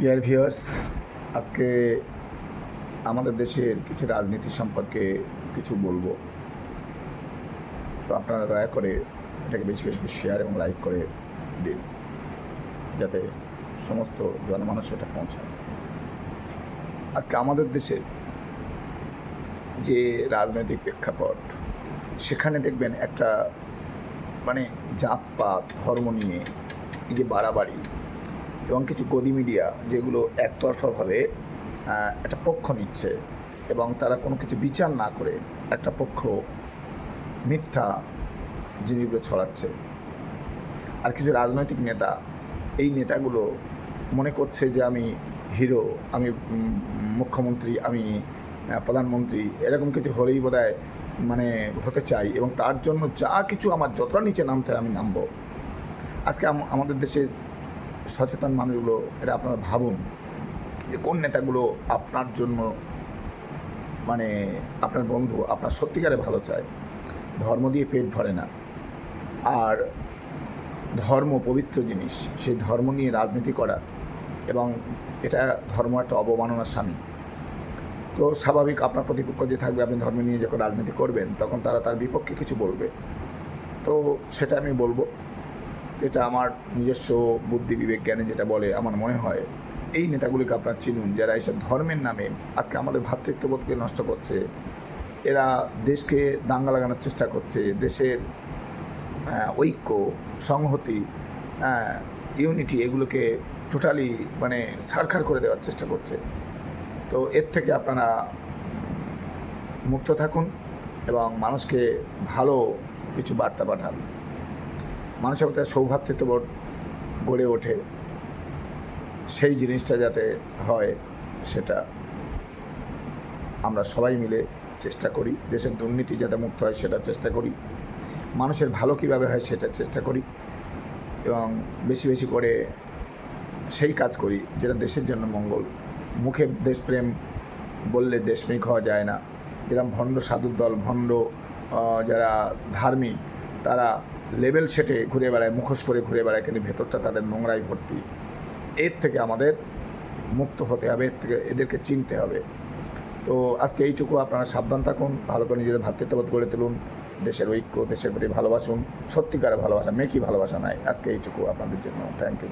Dear viewers আজকে আমাদের দেশের কিছু রাজনীতি সম্পর্কে কিছু বলব। তো আপনারা দয়া করে এটাকে বেশি বেশি শেয়ার এবং লাইক করে দিন, যাতে সমস্ত জনমানুষ এটা পৌঁছায়। আজকে আমাদের দেশে যে রাজনৈতিক প্রেক্ষাপট, সেখানে দেখবেন একটা মানে জাতপাত, ধর্ম নিয়ে এই যে বাড়াবাড়ি এবং কিছু গদি মিডিয়া যেগুলো একতরফাভাবে একটা পক্ষ নিচ্ছে এবং তারা কোনো কিছু বিচার না করে একটা পক্ষ মিথ্যা জিনিসগুলো ছড়াচ্ছে। আর কিছু রাজনৈতিক নেতা এই নেতাগুলো মনে করছে যে আমি হিরো, আমি মুখ্যমন্ত্রী, আমি প্রধানমন্ত্রী, এরকম কিছু হলেই বোধহয় মানে হতে চাই এবং তার জন্য যা কিছু আমার যতটা নিচে নামতে হয় আমি নামবো। আজকে আমাদের দেশের সচেতন মানুষগুলো, এটা আপনারা ভাবুন যে কোন নেতাগুলো আপনার জন্য মানে আপনার বন্ধু, আপনার সত্যিকারে ভালো চায়। ধর্ম দিয়ে পেট ভরে না। আর ধর্ম পবিত্র জিনিস, সেই ধর্ম নিয়ে রাজনীতি করা এবং এটা ধর্ম একটা অবমাননার স্বামী। তো স্বাভাবিক আপনার প্রতিপক্ষ যে থাকবে, আপনি ধর্ম নিয়ে যখন রাজনীতি করবেন, তখন তারা তার বিপক্ষে কিছু বলবে। তো সেটা আমি বলব। এটা আমার নিজস্ব বুদ্ধি, বিবেক, জ্ঞানে যেটা বলে আমার মনে হয়, এই নেতাগুলিকে আপনার চিনুন যারা এইসব ধর্মের নামে আজকে আমাদের ভ্রাতৃত্ববোধকে নষ্ট করছে। এরা দেশকে দাঙ্গা লাগানোর চেষ্টা করছে, দেশের ঐক্য, সংহতি ইউনিটি এগুলোকে টোটালি মানে সারখার করে দেওয়ার চেষ্টা করছে। তো এর থেকে আপনারা মুক্ত থাকুন এবং মানুষকে ভালো কিছু বার্তা পাঠান। মানুষের মধ্যে সৌভাতৃত্ববোধ গড়ে ওঠে। সেই জিনিসটা যাতে হয়, সেটা আমরা সবাই মিলে চেষ্টা করি। দেশের দুর্নীতি যাতে মুক্ত হয়, সেটা চেষ্টা করি। মানুষের ভালো কীভাবে হয়, সেটা চেষ্টা করি। এবং বেশি বেশি করে সেই কাজ করি, যেটা দেশের জন্য মঙ্গল। মুখে দেশপ্রেম বললে দেশপ্রেমিক হওয়া যায় না। যেরকম ভণ্ড সাধুর দল, ভণ্ড যারা ধার্মিক, তারা লেভেল সেটে ঘুরে বেড়ায়, মুখোশ করে ঘুরে বেড়ায়, কিন্তু ভেতরটা তাদের নোংরাই ভর্তি। এর থেকে আমাদের মুক্ত হতে হবে, এর থেকে এদেরকে চিনতে হবে। তো আজকে এইটুকু, আপনারা সাবধান থাকুন, ভালো করে নিজেদের ভাতৃত্ববোধ গড়ে তুলুন, দেশের ঐক্য, দেশের প্রতি ভালোবাসুন, সত্যিকারের ভালোবাসা মেকি ভালোবাসা নাই। আজকে এইটুকু আপনাদের জন্য। Thank you